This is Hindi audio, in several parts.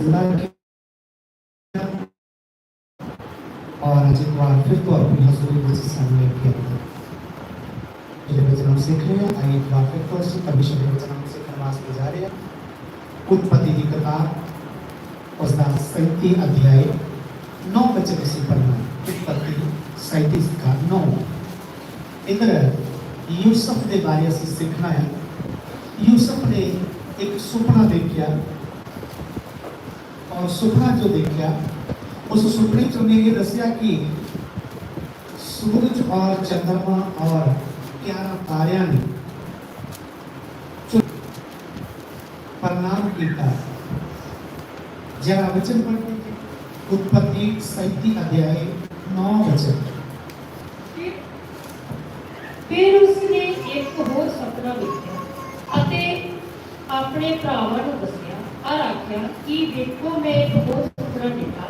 और अजीत कुमार फिर को अपनी हजूरी मुझे सामने किया था सीख रहे हैं अजीत कुमार फिर को अभिषेक वचनाम से नमाज़ में जा रहे हैं उत्पत्ति की कथा उसका सैती अध्याय नौ वचन से पढ़ना उत्पत्ति सैतीस का नौ इंद्र यूसुफ के बारे से सीखना है। यूसुफ ने एक सपना देखा ਨੇ ਇੱਕ ਸੁਪਨਾ ਦੇਖਿਆ ਔਰ ਸੁਪਨਾ ਜੋ ਦੇਖਿਆ उस सुपने ਚ ਉਹਨੇ ਇਹ ਦੱਸਿਆ ਕਿ सूरज और चंद्रमा और ग्यारह तारियां ने जो प्रणाम किया जरा वचन पढ़ते थे उत्पत्ति सैती अध्याय नौ वचन ਫਿਰ ਫਿਰ ਉਸਨੇ ਇੱਕ ਹੋਰ ਸੁਪਨਾ ਵੇਖਿਆ ਅਤੇ ਆਪਣੇ ਭਰਾਵਾਂ ਨੂੰ ਦੱਸਿਆ है कि देखो मैं एक बहुत सुंदर बेटा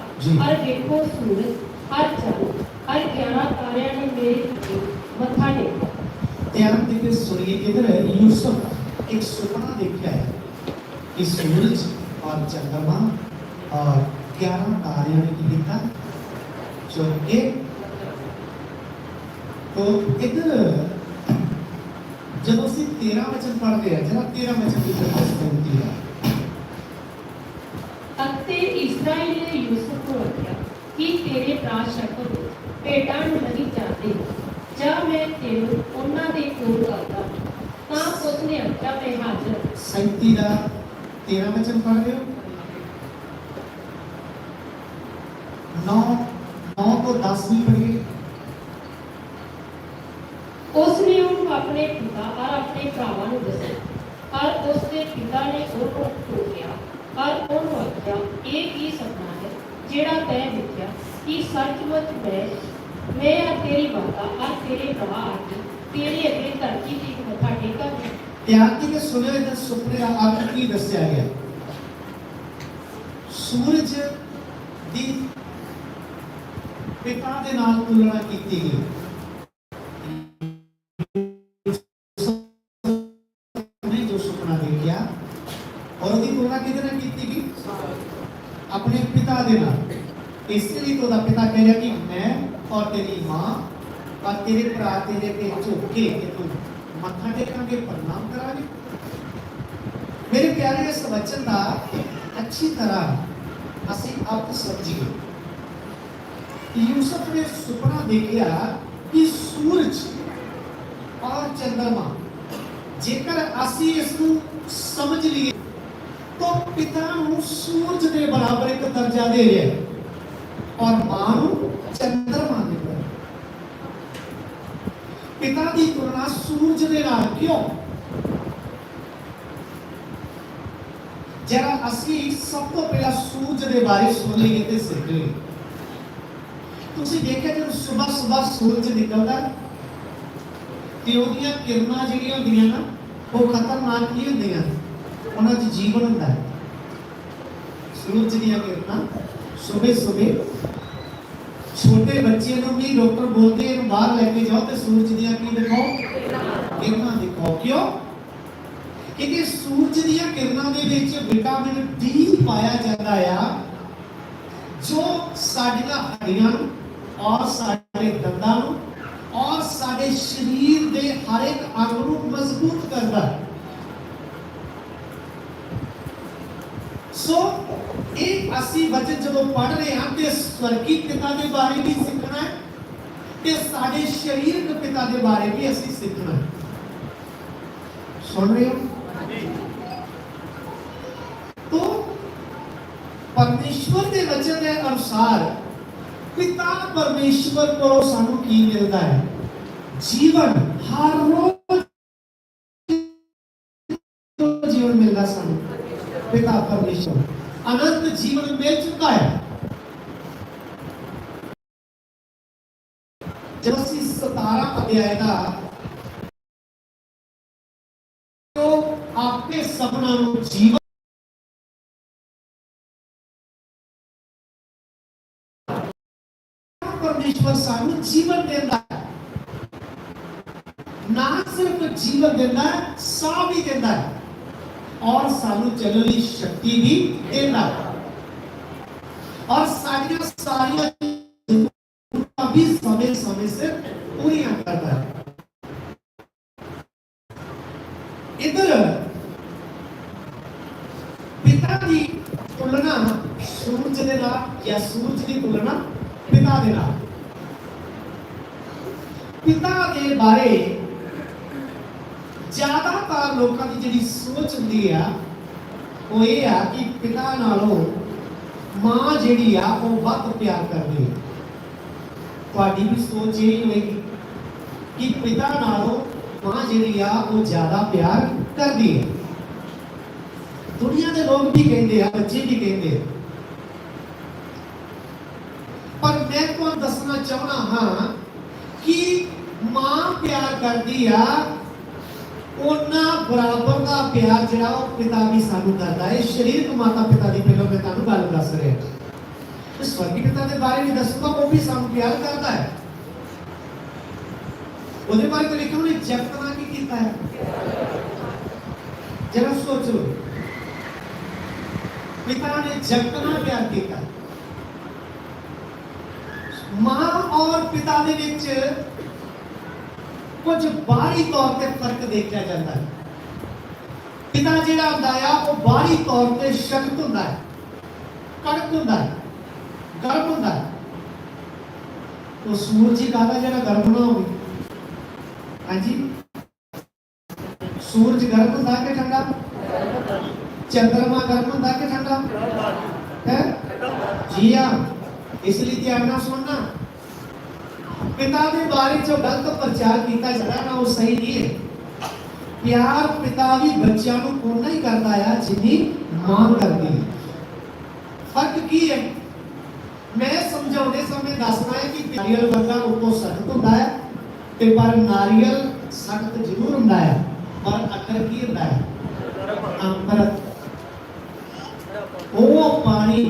हर देखो सूरज हर चाँद हर ग्यारह तारे ने मेरे पीछे मथा टेका ध्यान देकर सुनिए इधर यूसुफ। एक सपना देखता है कि सूरज और चंद्रमा और ग्यारह तारे ने देखा जो के तो इधर जब उसे तेरह वचन पढ़ते हैं जरा तेरह वचन की ज़रूरत होती है। ਅਤੇ ਇਸਰਾਇਲ ਨੇ ਯੂਸਫ ਨੂੰ ਆਖਿਆ ਕਿ ਤੇਰੇ ਭਰਾ ਸ਼ਕਰ ਭੇਡਾਂ ਨੂੰ ਨਹੀਂ ਚਾਹਦੇ ਜਾਂ ਮੈਂ ਤੈਨੂੰ ਉਹਨਾਂ ਦੇ ਕੋਲ ਕਰਦਾ ਤਾਂ ਉਸਨੇ ਆਖਿਆ ਮੈਂ ਹਾਜ਼ਰ 37 ਦਾ 13 ਵਚਨ ਪੜ੍ਹ ਰਹੇ ਹੋ 9 9 ਤੋਂ 10 ਵੀ ਜਿਹੜਾ ਤੈਂ ਵੇਖਿਆ ਕਿ ਸੱਚਮੁੱਚ ਮੈਂ ਮੈਂ ਔਰ ਤੇਰੀ ਮਾਤਾ ਔਰ ਤੇਰੇ ਭਰਾ ਆ ਤੇਰੇ ਅੱਗੇ ਧਰਤੀ ਤੇ ਮੱਥਾ ਟੇਕਾਂਗੇ ਧਿਆਨ ਦੇ ਕੇ ਸੁਣਿਓ ਸੁਪਨੇ ਦਾ ਅਰਥ ਕੀ ਦੱਸਿਆ ਗਿਆ? ਸੂਰਜ ਦੀ ਪਿਤਾ ਦੇ ਨਾਲ ਤੁਲਨਾ ਕੀਤੀ ਗਈ। तेरी माँ का तेरे भरा तेरे ते झोके तेन मत्था के प्रणाम करा मेरे प्यारे इस वचन का अच्छी तरह असि अर्थ समझिए यूसुफ ने सुपना देखा कि सूरज और चंद्रमा जेकर असि इस समझ लिए तो पिता सूरज के बराबर एक दर्जा दे रहा है और माँ चंद्रमा ਪਿਤਾ ਦੀ ਤੁਲਨਾ ਸੂਰਜ ਦੇ ਨਾਲ ਕਿਉਂ ਜਰਾ ਅਸੀਂ ਸਭ ਤੋਂ ਪਹਿਲਾਂ ਸੂਰਜ ਦੇ ਬਾਰੇ ਸੁਣ ਲਈਏ ਤੇ ਸਿੱਖ ਲਈਏ ਤੁਸੀਂ ਦੇਖਿਆ ਜਦੋਂ ਸਵੇਰ ਸਵੇਰ ਸੂਰਜ ਨਿਕਲਦਾ ਹੈ, ਤੇ ਉਹਦੀਆਂ ਕਿਰਨਾਂ ਜਿਹੜੀਆਂ ਹੁੰਦੀਆਂ ਨਾ ਉਹ ਖਤਰਨਾਕ ਨਹੀਂ ਹੁੰਦੀਆਂ ਉਹਨਾਂ 'ਚ ਜੀਵਨ ਹੁੰਦਾ ਹੈ ਸੂਰਜ ਦੀਆਂ ਕਿਰਨਾਂ ਸਵੇਰ ਸਵੇਰ ਛੋਟੇ ਬੱਚੇ ਨੂੰ ਵੀ ਡਾਕਟਰ ਬੋਲਦੇ ਇਹਨੂੰ ਬਾਹਰ ਲੈ ਕੇ ਜਾਓ ਤੇ ਸੂਰਜ ਦੀਆਂ ਕੀ ਦਿਖਾਓ। ਕਿਰਨਾਂ ਦਿਖਾਓ ਕਿਉਂ? ਕਿਉਂਕਿ ਸੂਰਜ ਦੀਆਂ ਕਿਰਨਾਂ ਦੇ ਵਿੱਚ ਵਿਟਾਮਿਨ ਡੀ ਪਾਇਆ ਜਾਂਦਾ ਆ, ਜੋ ਸਾਡੀਆਂ ਹੱਡੀਆਂ ਨੂੰ ਔਰ ਸਾਡੇ ਦੰਦਾਂ ਨੂੰ ਔਰ ਸਾਡੇ ਸਰੀਰ ਦੇ ਹਰ ਇੱਕ ਅੰਗ ਨੂੰ ਮਜ਼ਬੂਤ ਕਰਦਾ ਹੈ। सो एक अस्सी वचन जब हम पढ़ रहे हैं ते स्वर्गीय पिता के बारे में सीखना है ते साढ़े शरीर के पिता के बारे में असि सीखना है सुन रहे हो तो परमेश्वर के वचन के अनुसार पिता परमेश्वर को सू की मिलता है जीवन हर रोज पिता परमेश्वर। अनंत जीवन मिल चुका है। जब सतारह अध्याय का तो आपके सपना जीवन परमेश्वर सानू जीवन देता है। ना सिर्फ़ जीवन देता है साह भी देता है। ਔਰ ਸਾਨੂੰ ਚੱਲਣ ਦੀ ਸ਼ਕਤੀ ਵੀ ਦਿੰਦਾ ਹੈ ਔਰ ਸਾਡੀਆਂ ਸਾਰੀਆਂ ਜ਼ਰੂਰਤਾਂ ਵੀ ਸਮੇਂ ਸਮੇਂ ਸਿਰ ਪੂਰੀਆਂ ਕਰਦਾ ਹੈ ਇਧਰ ਪਿਤਾ ਦੀ ਤੁਲਨਾ ਸੂਰਜ ਦੇ ਨਾਲ ਜਾਂ ਸੂਰਜ ਦੀ ਤੁਲਨਾ ਪਿਤਾ ਦੇ ਨਾਲ ਪਿਤਾ ਦੇ ਬਾਰੇ ਜ਼ਿਆਦਾਤਰ ਲੋਕਾਂ ਦੀ ਜਿਹੜੀ ਸੋਚ ਹੁੰਦੀ ਆ ਉਹ ਇਹ ਆ ਕਿ ਪਿਤਾ ਨਾਲੋਂ ਮਾਂ ਜਿਹੜੀ ਆ ਉਹ ਵੱਧ ਪਿਆਰ ਕਰਦੀ ਹੈ ਤੁਹਾਡੀ ਵੀ ਸੋਚ ਇਹ ਹੀ ਹੋਏਗੀ ਕਿ ਪਿਤਾ ਨਾਲੋਂ ਮਾਂ ਜਿਹੜੀ ਆ ਉਹ ਜ਼ਿਆਦਾ ਪਿਆਰ ਕਰਦੀ ਹੈ ਦੁਨੀਆ ਦੇ ਲੋਕ ਵੀ ਕਹਿੰਦੇ ਆ ਬੱਚੇ ਵੀ ਕਹਿੰਦੇ ਆ ਪਰ ਮੈਂ ਤੁਹਾਨੂੰ ਦੱਸਣਾ ਚਾਹਣਾ ਹਾਂ ਕਿ ਮਾਂ ਪਿਆਰ ਕਰਦੀ ਆ ਉਹਨਾਂ ਬਰਾਬਰ ਦਾ ਪਿਆਰ ਜਿਹੜਾ ਉਹ ਪਿਤਾ ਵੀ ਸਾਨੂੰ ਕਰਦਾ ਹੈ ਸਰੀਰਕ ਮਾਤਾ ਪਿਤਾ ਦੀ ਪਹਿਲਾਂ ਮੈਂ ਤੁਹਾਨੂੰ ਗੱਲ ਦੱਸ ਰਿਹਾ ਇਸ ਸਵਰਗੀ ਪਿਤਾ ਦੇ ਬਾਰੇ ਵੀ ਦੱਸੂਗਾ ਉਹ ਵੀ ਸਾਨੂੰ ਪਿਆਰ ਕਰਦਾ ਹੈ ਉਹਦੇ ਬਾਰੇ ਤਾਂ ਲਿਖਿਆ ਉਹਨੇ ਜਗਤਨਾ ਕੀ ਕੀਤਾ ਹੈ ਜਰਾ ਸੋਚੋ ਪਿਤਾ ਨੇ ਜਗਤਨਾ ਪਿਆਰ ਕੀਤਾ ਮਾਂ ਔਰ ਪਿਤਾ ਦੇ ਵਿੱਚ ਕੁਝ ਬਾਹਰੀ ਤੌਰ ਤੇ ਫਰਕ ਦੇਖਿਆ ਜਾਂਦਾ ਹੈ ਪਿਤਾ ਜਿਹੜਾ ਹੁੰਦਾ ਆ ਉਹ ਬਾਹਰੀ ਤੌਰ ਤੇ ਸ਼ਕਤ ਹੁੰਦਾ ਹੈ ਕੜਕ ਹੁੰਦਾ ਹੈ ਗਰਮ ਹੁੰਦਾ ਹੈ ਉਹ ਸੂਰਜ ਹੀ ਕਾਹਦਾ ਜਿਹੜਾ ਗਰਮ ਨਾ ਹੋਵੇ ਹਾਂਜੀ ਸੂਰਜ ਗਰਮ ਹੁੰਦਾ ਕਿ ਠੰਡਾ ਚੰਦਰਮਾ ਗਰਮ ਹੁੰਦਾ ਕਿ ਠੰਡਾ ਹੈ ਜੀ ਹਾਂ ਇਸ ਲਈ ਧਿਆਨ ਨਾਲ ਸੁਣਨਾ पिता के बारे जो गलत प्रचार किया जा रहा ना वो सही नहीं है प्यार पिता भी बच्चों को उन्ना ही करता है जिन्नी मां करती है फर्क की है मैं समझाने समय दसना है कि नारियल वर्गा उतो सख्त होता है ਤੇ ਪਰ ਨਾਰੀਅਲ ਸਖਤ ਜ਼ਰੂਰ ਹੁੰਦਾ ਹੈ ਪਰ ਅੰਦਰ ਕੀ ਹੁੰਦਾ ਹੈ ਅੰਮ੍ਰਿਤ ਉਹ ਪਾਣੀ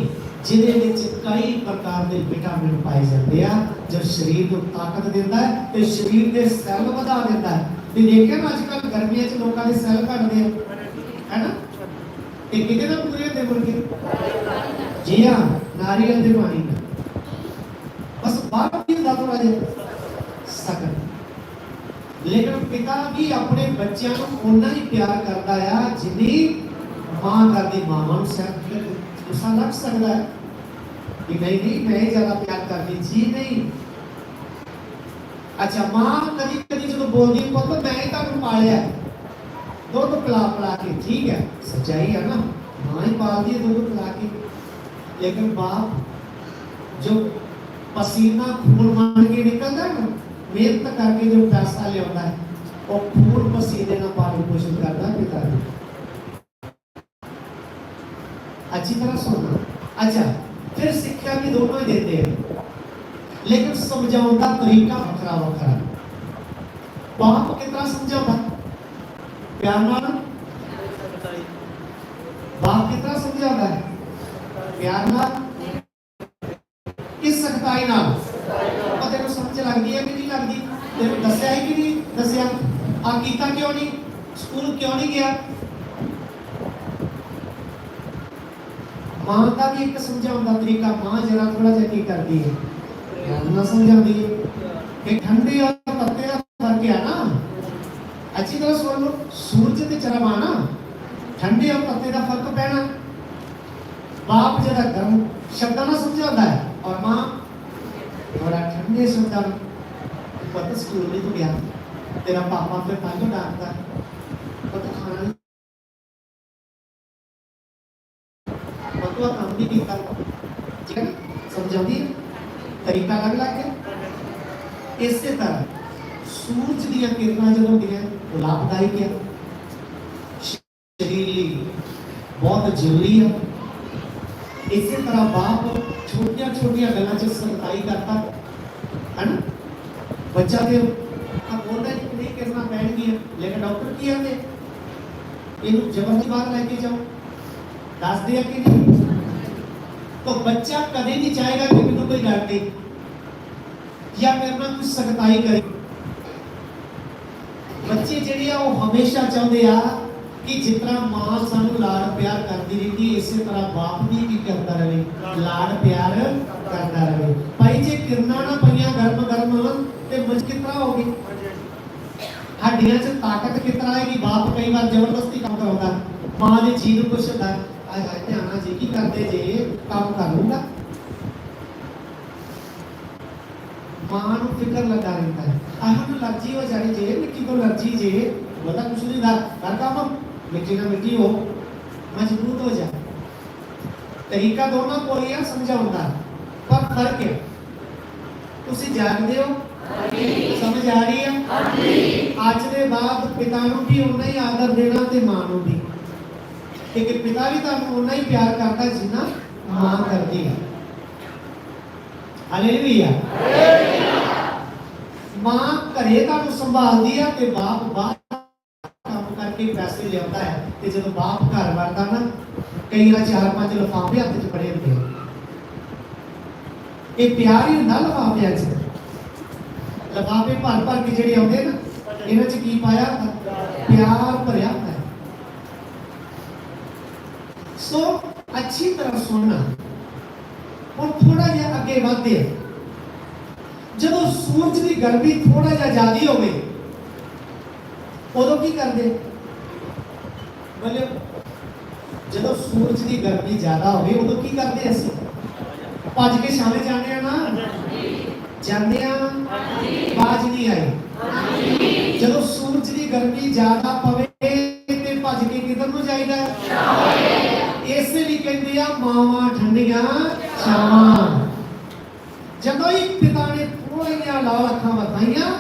ਜਿਹਦੇ ਵਿੱਚ ਕਈ ਪ੍ਰਕਾਰ ਦੇ ਵਿਟਾਮਿਨ ਪਾਏ ਜਾਂਦੇ ਆ, ਜੋ ਸਰੀਰ ਨੂੰ ਤਾਕਤ ਦਿੰਦਾ ਹੈ ਤੇ ਸਰੀਰ ਦੇ ਸੈੱਲ ਵਧਾ ਦਿੰਦਾ ਹੈ। ਤੇ ਦੇਖਿਆ ਨਾ ਅੱਜ ਕੱਲ੍ਹ ਗਰਮੀਆਂ 'ਚ ਲੋਕਾਂ ਦੇ ਸੈੱਲ ਘਟਦੇ ਆ, ਹੈਨਾ? ਇਹ ਕਿਹਦੇ ਨਾਲ ਪੂਰੇ ਹੁੰਦੇ ਮੁਰਗੇ? ਜੀ ਹਾਂ, ਨਾਰੀਅਲ ਦੇ ਪਾਣੀ ਬਸ ਬਾਹਰ ਵੀ ਹੁੰਦਾ ਥੋੜਾ ਜਿਹਾ। ਸਕਤ ਲੇਕਿਨ ਪਿਤਾ ਵੀ ਆਪਣੇ ਬੱਚਿਆਂ ਨੂੰ ਉਨਾ ਹੀ ਪਿਆਰ ਕਰਦਾ ਆ, ਜਿੰਨੀ ਮਾਂ ਕਰਦੀ, ਮਾਵਾਂ ਨੂੰ ਸਹਿਬ गुस्सा लग सकता है। कि नहीं नहीं, मैं ही ज़्यादा प्यार करती, जी नहीं। अच्छा माँ कभी कभी जो तो बोलती पुत तो मैं ही तो तुम पालिया दुध पिला पिला के, ठीक है। सच्चाई है ना? माँ ही पालती है दुध पिला के। लेकिन बाप जो पसीना खून मान के निकलता है ना, मेहनत करके जो पैसा लिया है, वो खून पसीने ना पालन पोषण करता है। अच्छी तरह सुनो अच्छा फिर शिक्षा भी दोनों ही देते हैं। लेकिन समझौता तरीका वखरा वखरा बाप कितना समझा था प्यार माना? बाप कितना समझा था प्यार ना किस सख्ताई ना पता तो तेरे समझ लगती है कि नहीं लगती? तेरे दसया है कि नहीं? दसया। आ कीता क्यों नहीं? स्कूल क्यों नहीं गया? ਮਾਂ ਦਾ ਵੀ ਇੱਕ ਸਮਝਾਉਣ ਦਾ ਤਰੀਕਾ ਮਾਂ ਜਰਾ ਥੋੜਾ ਜਿਹਾ ਕੀ ਕਰਦੀ ਹੈ? ਪਿਆਰ ਨਾਲ ਸਮਝਾਉਂਦੀ ਹੈ। ਕਿ ਠੰਡੇ ਔਰ ਤੱਤੇ ਦਾ ਫ਼ਰਕ ਹੈ ਨਾ। ਅੱਛੀ ਤਰ੍ਹਾਂ ਸੁਣ ਲਓ, ਸੂਰਜ ਤੇ ਚਰਮਾ ਨਾ। ਠੰਡੇ ਔਰ ਤੱਤੇ ਦਾ ਫ਼ਰਕ ਪੈਣਾ। ਬਾਪ ਜਿਹੜਾ ਗਰਮ ਸ਼ਬਦਾਂ ਨਾਲ ਸਮਝਾਉਂਦਾ ਹੈ, ਔਰ ਮਾਂ ਥੋੜਾ ਠੰਡੇ ਸ਼ਬਦਾਂ ਪਤਾ ਸਕੂਲ ਨਹੀਂ ਗਿਆ। ਤੇਰਾ ਪਾਪਾ ਫਿਰ ਪੰਜ ਡਾਂਟਦਾ। तरीका अलग अलग है। इस तरह सूरज दिया किरणा जो होंगे वो लाभदायक है। शरीर लिए बहुत ज़रूरी है। इस तरह बाप छोटिया छोटिया गलों से सरताई करता है ना? बच्चा के बोलता है नहीं किरणा लेकिन डॉक्टर की आते इन लेके जाओ। दस दिया कि नहीं? तो बच्चा कभी नहीं चाहेगा कि कोई नहीं ਜਾਂ ਮੇਰੇ ਨਾਲ ਕੁਝ ਸਖਤਾਈ ਕਰੇ। ਬੱਚੇ ਜਿਹੜੇ ਆ, ਉਹ ਹਮੇਸ਼ਾ ਚਾਹੁੰਦੇ ਆ ਕਿ ਜਿਸ ਤਰ੍ਹਾਂ ਮਾਂ ਸਾਨੂੰ ਲਾਡ ਪਿਆਰ ਕਰਦੀ ਰਹੀ ਇਸੇ ਤਰ੍ਹਾਂ ਬਾਪ ਵੀ ਕੀ ਕਰਦਾ ਰਹੇ ਲਾਡ ਪਿਆਰ ਕਰਦਾ ਰਹੇ। ਭਾਈ, ਜੇ ਕਿਰਨਾਂ ਨਾ ਪਈਆਂ ਗਰਮ ਗਰਮ ਤੇ ਮਜ ਕਿਤਰਾ ਹੋਗੀ ਹੱਡੀਆਂ 'ਚ ਤਾਕਤ ਕਿਤਰਾ ਆਏਗੀ? ਬਾਪ ਕਈ ਵਾਰ ਜ਼ਬਰਦਸਤੀ ਕੰਮ ਕਰਾਉਂਦਾ। ਮਾਂ ਦੇ ਜੀ ਨੂੰ ਕੁਛ ਹੁੰਦਾ ਆਏ ਹਾਏ, ਧਿਆਨ ਨਾਲ ਜੀ ਕੀ ਕਰਦੇ ਜੇ? ਕੰਮ ਕਰ ਲੂੰਗਾ फिकर लगा रहता है अहम लर्जी हो जानी चाहिए मिट्टी को लर्जी चाहिए बता कुछ नहीं धर धर का हम मिट्टी का मिट्टी हो मजबूत हो जाए तरीका दोनों को यह समझाऊंगा पर फर्क है ਤੁਸੀਂ ਜਾਣਦੇ ਹੋ ਸਮਝ ਆ ਰਹੀ ਹੈ ਅੱਜ ਦੇ ਬਾਅਦ ਪਿਤਾ ਨੂੰ ਵੀ ਉਨਾ ਹੀ ਆਦਰ ਦੇਣਾ ਤੇ ਮਾਂ ਨੂੰ ਵੀ ਕਿਉਂਕਿ ਪਿਤਾ ਵੀ ਤੁਹਾਨੂੰ ਉਨਾ ਹੀ ਪਿਆਰ ਕਰਦਾ ਜਿੰਨਾ ਮਾਂ ਕਰਦੀ ਹੈ ਹਾਲੇਲੂਇਆ ਹਾਲੇਲੂਇਆ ਮਾਂ ਘਰੇ ਤੁਹਾਨੂੰ ਸੰਭਾਲਦੀ ਆ ਤੇ ਬਾਪ ਬਾਹਰ ਕੰਮ ਕਰਕੇ ਪੈਸੇ ਲਿਆਉਂਦਾ ਹੈ ਤੇ ਜਦੋਂ ਬਾਪ ਘਰ ਵੜਦਾ ਨਾ ਕਈ ਵਾਰ ਚਾਰ ਪੰਜ ਲਿਫਾਫੇ ਹੱਥ 'ਚ ਫੜੇ ਹੁੰਦੇ ਆ। ਇਹ ਪਿਆਰ ਹੀ ਹੁੰਦਾ ਲਿਫਾਫਿਆਂ 'ਚ ਲਿਫਾਫੇ ਭਰ ਭਰ ਕੇ ਜਿਹੜੇ ਆਉਂਦੇ ਨਾ ਇਹਨਾਂ 'ਚ ਕੀ ਪਾਇਆ ਹੁੰਦਾ? ਪਿਆਰ ਭਰਿਆ ਹੁੰਦਾ ਹੈ ਸੋ ਅੱਛੀ ਤਰ੍ਹਾਂ ਸੁਣਨਾ ਹੁਣ ਥੋੜਾ ਜਿਹਾ ਅੱਗੇ ਵਧਦੇ ਆ ਜਦੋਂ ਸੂਰਜ ਦੀ ਗਰਮੀ ਥੋੜਾ ਜਿਹਾ ਜ਼ਿਆਦੀ ਹੋਵੇ, ਉਦੋਂ ਕੀ ਕਰਦੇ? ਮਤਲਬ ਜਦੋਂ ਸੂਰਜ ਦੀ ਗਰਮੀ ਜ਼ਿਆਦਾ ਹੋਵੇ, ਉਦੋਂ ਕੀ ਕਰਦੇ ਅਸੀਂ? ਭੱਜ ਕੇ ਸ਼ਾਮੇ ਜਾਂਦੇ ਆ ਨਾ? ਜਾਂਦੇ ਆ? ਬਾਜ ਨਹੀਂ ਆਈ। ਜਦੋਂ ਸੂਰਜ ਦੀ ਗਰਮੀ ਜ਼ਿਆਦਾ ਪਵੇ, ਤੇ ਭੱਜ ਕੇ ਕਿਧਰ ਨੂੰ ਜਾਈਦਾ? ਇਸੇ ਲਈ ਕਹਿੰਦੇ ਆ, ਮਾਵਾਂ ਠੰਡੀਆਂ ਛਾਵਾਂ। ਜਦੋਂ ਹੀ ਪਿਤਾ ਨੇ ਥੋੜੀਆਂ ਲਾਲ ਅੱਖਾਂ ਵਖਾਈਆਂ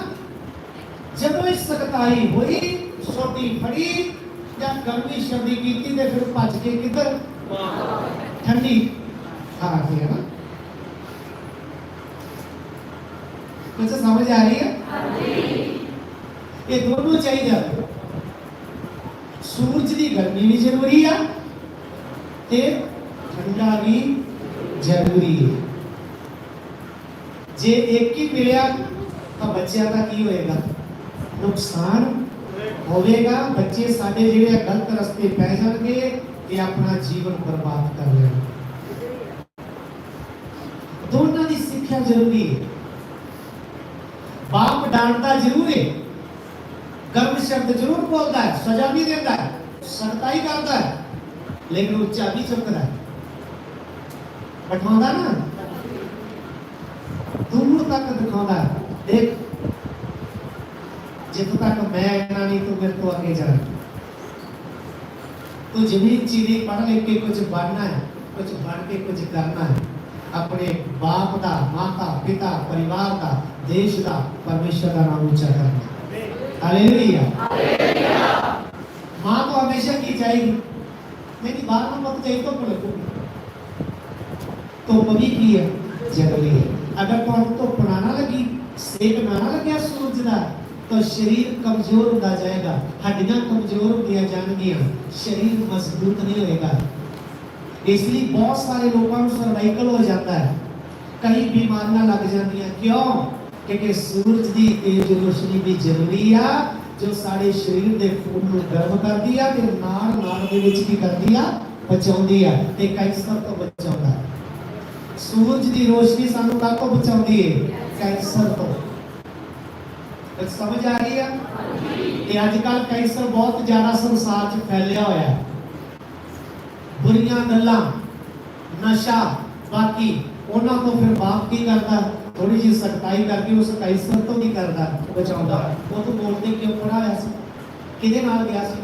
ਜਦੋਂ ਹੀ ਸਖਤਾਈ ਹੋਈ ਸੋਟੀ ਫੜੀ ਜਾਂ ਗਰਮੀ ਸ਼ਰਦੀ ਕੀਤੀ ਤੇ ਫਿਰ ਭੱਜ ਕੇ ਕਿੱਧਰ? ਠੰਡੀ ਥਾਂ ਤੇ ਨਾ। ਕੁਝ ਸਮਝ ਆ ਰਹੀ ਹੈ? ਇਹ ਦੋਨੋਂ ਚਾਹੀਦਾ ਸੂਰਜ ਦੀ ਗਰਮੀ ਵੀ ਜ਼ਰੂਰੀ ਆ ਤੇ ਠੰਡਾ ਵੀ ਜ਼ਰੂਰੀ ਹੈ जे एक એકી मिलिया तो बच्चे का की होएगा? नुकसान होएगा बच्चे साडे जेड़े गलत रास्ते पै जाएँगे ये अपना जीवन बर्बाद कर रहे हैं दोनों की शिक्षा ज़रूरी है। बाप डांटता ज़रूर है। गर्म शब्द ज़रूर बोलता है, सजा भी देता है सड़ता ही करता है, लेकिन वो चाबी चुकता है। बैठा ना? तक दिखाना है। देख जित तक मैं ना नहीं तो मेरे को आगे जाना तो ज़मीन चीनी पढ़ लिख के कुछ बनना है, कुछ बन के कुछ करना है, अपने बाप का माता, पिता, परिवार का देश का परमेश्वर का नाम ऊँचा करना हालेलुया। माँ तो हमेशा की जाएगी। मेरी बारह मत देखो तो पब्लिक ही है ज़रूरी है। ਅਗਰ ਤੁਹਾਨੂੰ ਧੁੱਪ ਨਾ ਲੱਗੀ, ਸੇਕ ਨਾ ਲੱਗਿਆ ਸੂਰਜ ਦਾ, ਤਾਂ ਸਰੀਰ ਕਮਜ਼ੋਰ ਹੁੰਦਾ ਜਾਏਗਾ। ਹੱਡੀਆਂ ਕਮਜ਼ੋਰ ਹੁੰਦੀਆਂ ਜਾਣਗੀਆਂ। ਸਰੀਰ ਮਜ਼ਬੂਤ ਨਹੀਂ ਹੋਏਗਾ। ਇਸ ਲਈ ਬਹੁਤ ਸਾਰੇ ਲੋਕਾਂ ਨੂੰ ਸਰਵਾਈਕਲ ਹੋ ਜਾਂਦਾ ਹੈ। ਕਈ ਬਿਮਾਰੀਆਂ ਲੱਗ ਜਾਂਦੀਆਂ। ਕਿਉਂ? ਕਿਉਂਕਿ ਸੂਰਜ ਦੀ ਤੇਜ਼ ਰੋਸ਼ਨੀ ਵੀ ਜ਼ਰੂਰੀ ਆ, ਜੋ ਸਾਡੇ ਸਰੀਰ ਦੇ ਖੂਨ ਨੂੰ ਗਰਮ ਕਰਦੀ ਆ ਤੇ ਨਾਲ ਨਾੜ ਦੇ ਵਿੱਚ ਕੀ ਕਰਦੀ ਆ? ਬਚਾਉਂਦੀ ਆ। ਤੇ ਕੈਂਸਰ ਤੋਂ ਬਚਾਉਂਦਾ ਸੂਰਜ ਦੀ ਰੋਸ਼ਨੀ ਸਾਨੂੰ ਕਾਹ ਤੋਂ ਬਚਾਉਂਦੀ ਹੈ ਕੈਂਸਰ ਤੋਂ। ਇਹ ਸਮਝ ਆ ਰਹੀ ਹੈ ਤੇ ਅੱਜ ਕੱਲ ਕੈਂਸਰ ਬਹੁਤ ਜ਼ਿਆਦਾ ਸੰਸਾਰ 'ਚ ਫੈਲਿਆ ਹੋਇਆ ਹੈ। ਬੁਰੀਆਂ ਗੱਲਾਂ, ਨਸ਼ਾ, ਬਾਕੀ ਉਹਨਾਂ ਤੋਂ ਫਿਰ ਬਾਪ ਕੀ ਕਰਦਾ? ਥੋੜੀ ਜਿਹੀ ਸਖਤਾਈ ਕਰਕੇ ਉਸ ਕੈਂਸਰ ਤੋਂ ਕੀ ਕਰਦਾ? ਬਚਾਉਂਦਾ। ਉਹ ਤੋਂ ਬੋਲਦੇ ਕਿਉਂ ਪੜਾ ਹੋਇਆ ਸੀ। ਕਿਹਦੇ ਨਾਲ ਗਿਆ ਸੀ?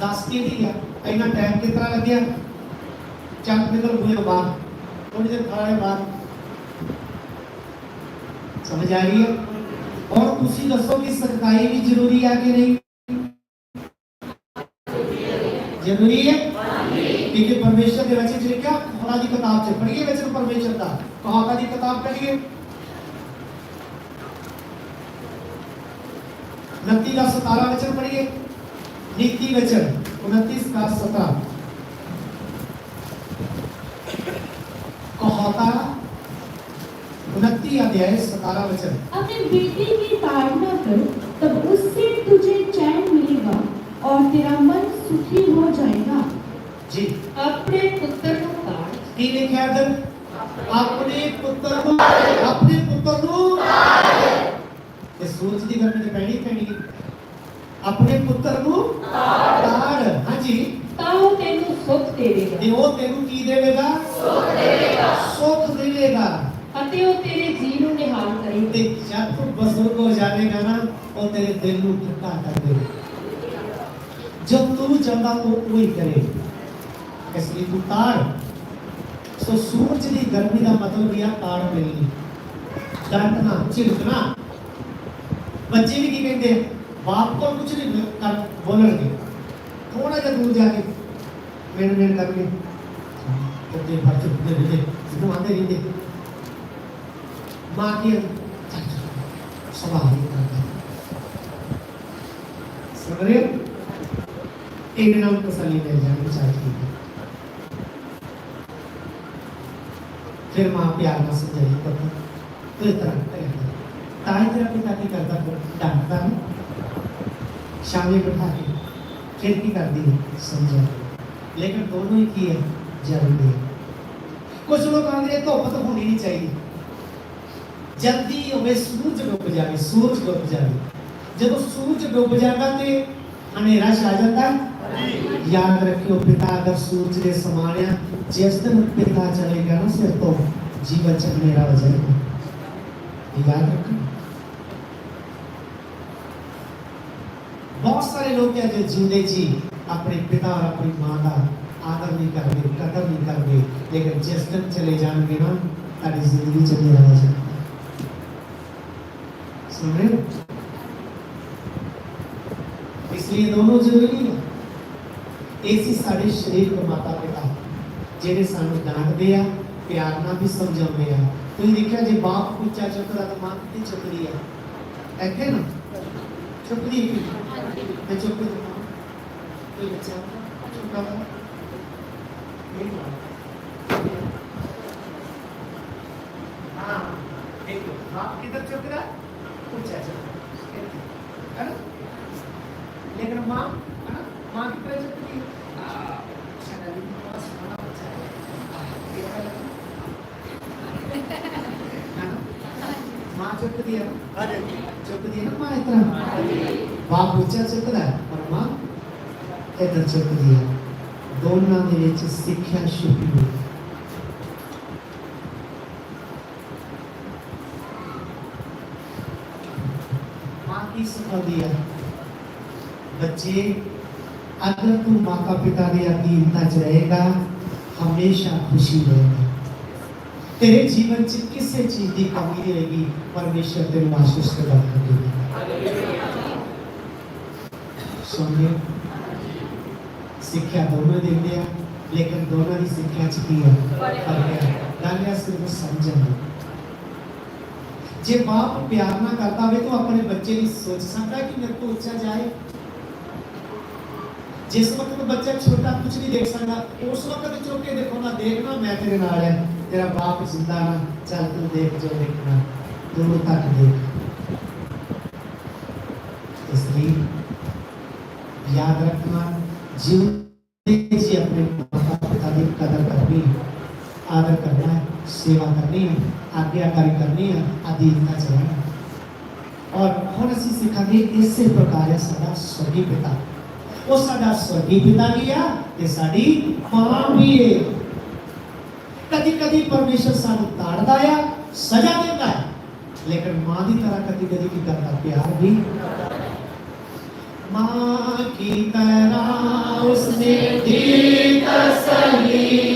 ਦੱਸ ਕੇ ਨਹੀਂ ਗਿਆ। ਇੰਨਾ ਟਾਈਮ ਕਿਤਨਾ ਲੱਗਿਆ? ਚੱਕ ਨਿਕਲ ਹੋਏ ਬਾਹਰ? थोड़ी देर खाने बाद समझ आ रही है? और उसी दसो की सख्ताई भी ज़रूरी है कि नहीं? ज़रूरी है? क्योंकि परमेश्वर के वचन से क्या? खुदा की किताब से पढ़िए वचन परमेश्वर का। कहा की किताब पढ़िए? नत्ती का सतारा वचन पढ़िए। नीति वचन, उनतीस का सतारा। उनतीस अध्याय सतारह वचन अपने बेटे की ताड़ना कर तब उससे तुझे चैन मिलेगा और तेरा मन सुखी हो जाएगा ਜੀ ਆਪਣੇ ਪੁੱਤਰ ਨੂੰ ਤਾੜ ਕੀ ਲਿਖਿਆ ਦਰ ਆਪਣੇ ਪੁੱਤਰ ਨੂੰ ਆਪਣੇ ਪੁੱਤਰ ਨੂੰ ਇਹ ਸੂਰਜ ਦੀ ਗਰਮੀ ਤੇ ਪੈਣੀ ਹੀ ਪੈਣੀ ਹੈ। ਆਪਣੇ ਪੁੱਤਰ ਨੂੰ ਤਾੜ ਹਾਂਜੀ ਤਾਂ ਉਹ ਤੈਨੂੰ ਸੁੱਖ ਦੇਵੇਗਾ ਤੇ ਉਹ ਤੈਨੂੰ ਕੀ ਦੇਵੇਗਾ ਸੁੱਖ ਦੇਵੇਗਾ ਸੁੱਖ ਦੇਵੇਗਾ ਅਤੇ ਉਹ ਤੇਰੇ ਤੂੰ ਬਜ਼ੁਰਗ ਹੋ ਜਾਵੇਗਾ ਨਾ ਉਹ ਤੇਰੇ ਦਿਲ ਨੂੰ ਠੰਡਾ ਕਰ ਦੇਵੇਗਾ ਜਦ ਤੂੰ ਚਾਹੁੰਦਾ ਉਹ ਉਹੀ ਕਰੇ ਇਸ ਲਈ ਤੂੰ ਤਾੜ ਸੋ ਸੂਰਜ ਦੀ ਗਰਮੀ ਦਾ ਮਤਲਬ ਇਹ ਆ ਤਾੜ ਮਿਲਣੀ ਡੰਟਣਾ ਝਿੜਕਣਾ ਬੱਚੇ ਵੀ ਕੀ ਕਹਿੰਦੇ ਆ ਬਾਪ ਕੋਲ ਕੁਝ ਨਹੀਂ ਕਰ ਬੋਲਣਗੇ ਥੋੜਾ ਜਿਹਾ ਦੂਰ ਜਾ ਕੇ ਮੇਨ ਮੇਨ ਕਰਕੇ ਤੇ ਫੜ ਚੁੱਕਦੇ ਰਹਿੰਦੇ ਜਿਹਨੂੰ ਆਂਦੇ ਰਹਿੰਦੇ ਮਾਂ ਕੀ एक नाम मिल फिर माँ प्यार समझाई तो इस तरह ताई तेरा पिता की करता को डांटता है बैठा के फिर की कर दी समझा लेकिन दोनों ही की है, ज़रूरी है। कुछ लोग कहते हैं धुप तो होनी नहीं चाहिए। ਤਾਂ ਹੋਣੀ ਨਹੀਂ ਚਾਹੀਦੀ ਜਲਦੀ ਹੋਵੇ ਸੂਰਜ ਡੁੱਬ ਜਾਵੇ ਸੂਰਜ ਡੁੱਬ ਜਾਵੇ ਜਦੋਂ ਸੂਰਜ ਡੁੱਬ ਜਾਂਦਾ ਤੇ ਹਨੇਰਾ ਛਾ ਜਾਂਦਾ ਹੈ। ਯਾਦ ਰੱਖਿਓ ਪਿਤਾ ਅਗਰ ਸੂਰਜ ਦੇ ਸਮਾਨਿਆ ਜਿਸ ਦਿਨ ਪਿਤਾ ਚਲੇਗਾ ਨਾ ਸਿਰ ਤੋਂ ਜੀਵਨ ਚ ਹਨੇਰਾ ਹੋ ਜਾਏਗਾ ਇਹ ਯਾਦ ਰੱਖੋ ਬਹੁਤ ਸਾਰੇ ਲੋਕ ਹੈ ਜੋ ਜਿੰਦੇ ਜੀ ਆਪਣੇ ਪਿਤਾ ਔਰ ਆਪਣੀ ਮਾਂ ਦਾ ਆਦਰ ਨਹੀਂ ਕਰਦੇ ਕਦਰ ਨਹੀਂ ਕਰਦੇ ਲੇਕਿਨ ਜਿਸ ਦਿਨ ਚਲੇ ਜਾਣਗੇ ਨਾ ਤੁਹਾਡੀ ਜ਼ਿੰਦਗੀ ਚ ਹਨੇਰਾ ਹੋ ਜਾਏਗਾ ਸੁਣ ਰਹੇ ਹੋ इसलिए दोनों जरूरी है ਇਸੇ ਸਾਡੇ ਸਰੀਰਕ ਮਾਤਾ ਪਿਤਾ ਜਿਹੜੇ ਸਾਨੂੰ ਡਾਂਟਦੇ ਆ ਪਿਆਰ ਨਾਲ ਵੀ ਸਮਝਾਉਂਦੇ ਆ ਤੁਸੀਂ ਦੇਖਿਆ ਜੇ ਬਾਪ ਉੱਚਾ ਚੁੱਕਦਾ ਤਾਂ ਮਾਂ ਕਿੱਥੇ ਚੁੱਕਦੀ ਆ ਐਕੇ ਨਾ ਚੁੱਕਦੀ ਹੈ ਕਿ ਤੇ ਚੁੱਕਦੀ ਮਾਂ ਕੋਈ ਬੱਚਾ ਚੁੱਕਦਾ ਵਾ ਨਹੀਂ ਮਾਂ ਹਾਂ ਦੇਖੋ ਬਾਪ ਕਿੱਧਰ ਚੁੱਕਦਾ ਉੱਚਾ ਚੁੱਕਦਾ ਹੈ ਨਾ लेकिन माँ है ना माँ की तरह चलती है आ, शायद अभी भी पास खाना बचा है। आ, ये वाला है ना? माँ चुपती है ना चुपती है ना माँ इतना। बाप रास्ता दिया। बच्चे, अगर तू माता पिता के अधीन न रहेगा हमेशा खुशी रहेगी। तेरे जीवन से किसी चीज़ की कमी नहीं रहेगी, परमेश्वर तेरे महसूस करवा कर देगा। सुनिए, सिक्ख्या दोनों देते हैं लेकिन दोनों की सिक्ख्या च की है? पर समझ नहीं जो बाप प्यार ना करता हो तो अपने बच्चे બચ્ચેની सोच सकता कि मेरे को उच्चा जाए। जिस वक्त तो बच्चा छोटा कुछ नहीं देख सकता, उस वक्त तो जो के देखो ना, देखना मैं तेरे नाल है, तेरा बाप ज़िंदा ना, चल तू देख जो देखना दूर तक देख। इसलिए याद रखना जीव जी अपने माता पिता की कदर करनी, आदर कर सेवा करनी है आज्ञाकारी करनी है अधीनता चलाना और ਹੁਣ ਅਸੀਂ ਸਿੱਖਾਂਗੇ ਇਸੇ ਪ੍ਰਕਾਰ ਹੈ ਸਾਡਾ ਸਵਰਗੀ ਪਿਤਾ ਉਹ ਸਾਡਾ ਸਵਰਗੀ ਪਿਤਾ ਵੀ ਆ ਤੇ ਸਾਡੀ ਮਾਂ ਵੀ ਹੈ ਕਦੀ ਕਦੀ ਪਰਮੇਸ਼ਰ ਸਾਨੂੰ ਤਾੜਦਾ ਆ ਸਜ਼ਾ ਦਿੰਦਾ ਹੈ ਲੇਕਿਨ ਮਾਂ ਦੀ ਤਰ੍ਹਾਂ ਕਦੀ ਕਦੀ ਕੀ ਕਰਦਾ ਪਿਆਰ ਵੀ माँ की तरह उसने दी तसल्ली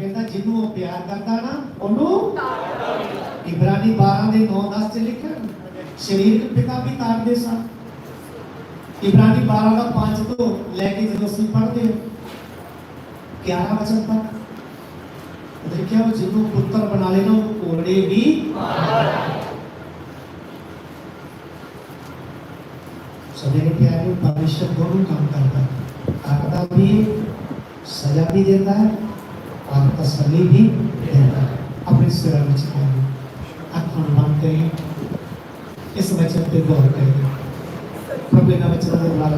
ਕਹਿੰਦਾ ਜਿਹਨੂੰ ਉਹ ਪਿਆਰ ਕਰਦਾ ਨਾ ਉਹਨੂੰ ਇਬਰਾਨੀ 12 ਦੇ 9 10 ਚ ਲਿਖਿਆ ਨਾ, ਸਰੀਰਕ ਪਿਤਾ ਵੀ ਤਾਰਦੇ ਸਨ ਇਬਰਾਨੀ 12 ਦਾ 5 ਤੋਂ ਲੈ ਕੇ ਜਦੋਂ ਅਸੀਂ ਪੜ੍ਹਦੇ ਹਾਂ 11 ਵਚਨ ਤੱਕ ਦੇਖਿਆ ਉਹ ਜਿਹਨੂੰ ਪੁੱਤਰ ਬਣਾ ਲੈਣਾ ਉਹ ਕੋੜੇ ਵੀ सभी के प्यारे परमेश्वर दोनों काम करता है ताकता भी है, सजा भी देता है और तसली भी है। अपने में चिताएँ आत्मा मानते हैं इस वचन पे गौर करें प्रभु का वचन द्वारा